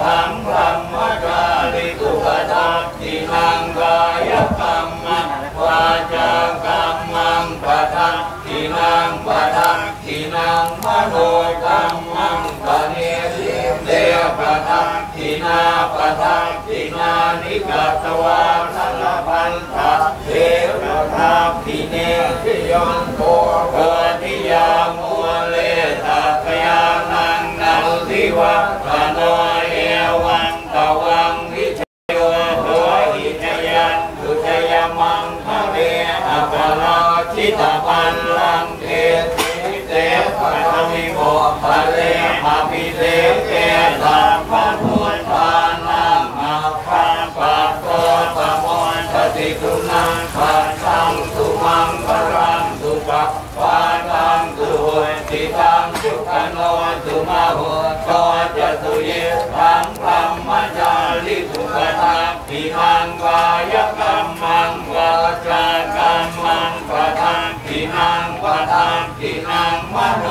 เยขังพรหมจาริตุปทักขินังกายกรรมังวาจากรรมังปะทักขินังปะทักขินังมโนกรรมังปะเนสิเตปะทักขินาปะทักขินานิกัตวาทัลพันธะเทวทักขิเนสิยนโตโก เลหะพิเตเกตังพะพุทธานังมาคังปัตโตปะโมทติกุณังปัตตังสุมังคลังสุปะปาตังสุโหติตังสุขโนสุมาโหโตจะตุเยทังธรรมจาริสุขทักขินังกายกรรมังวาจากรรมังปะทังขินังปะทังขินังมโน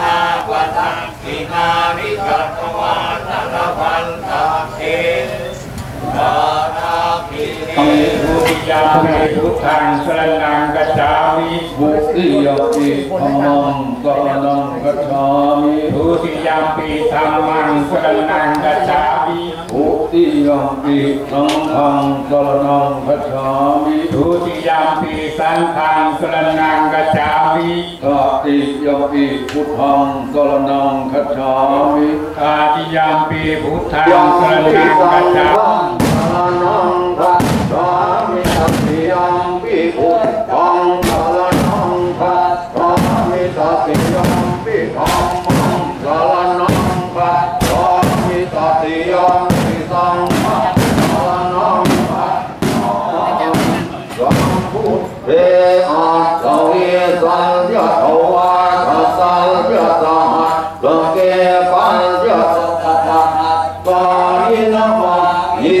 นาปะทังขินานิกัตวาตระพันตะเกตานาภิเนทุติยามิพุทธังสรณังกัจฉามิบุติยปิธัมมังสรณังกัจฉามิทุติยาปิธัมมังสรณังกัจฉามิบุ ติยปิธัมมังสรณังกัจฉามิทุติยาปิสังฆังสรณังกัจฉามิตติยปิพุทธังสรณังกัจฉามิตติยาปิพุทธังสรณังกัจฉามิ อิ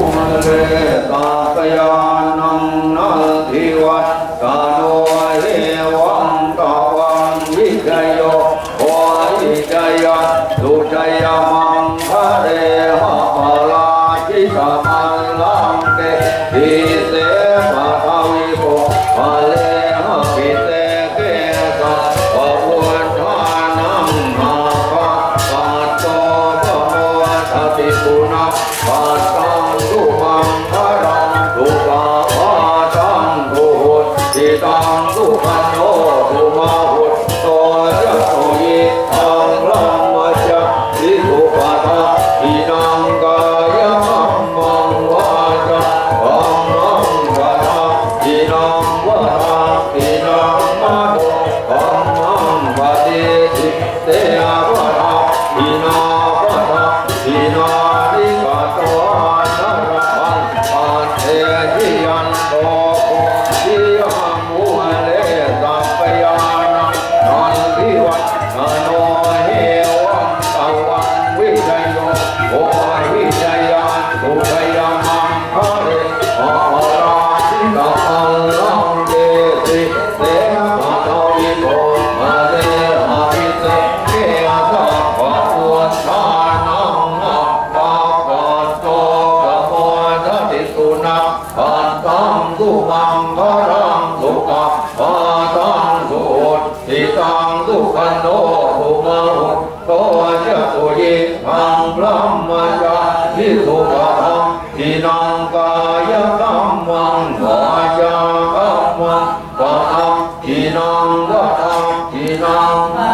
พีนังวะ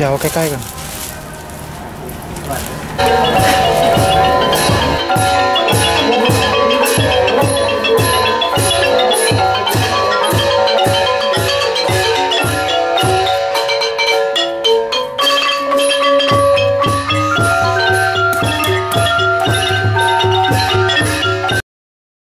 dầu cái cây rồi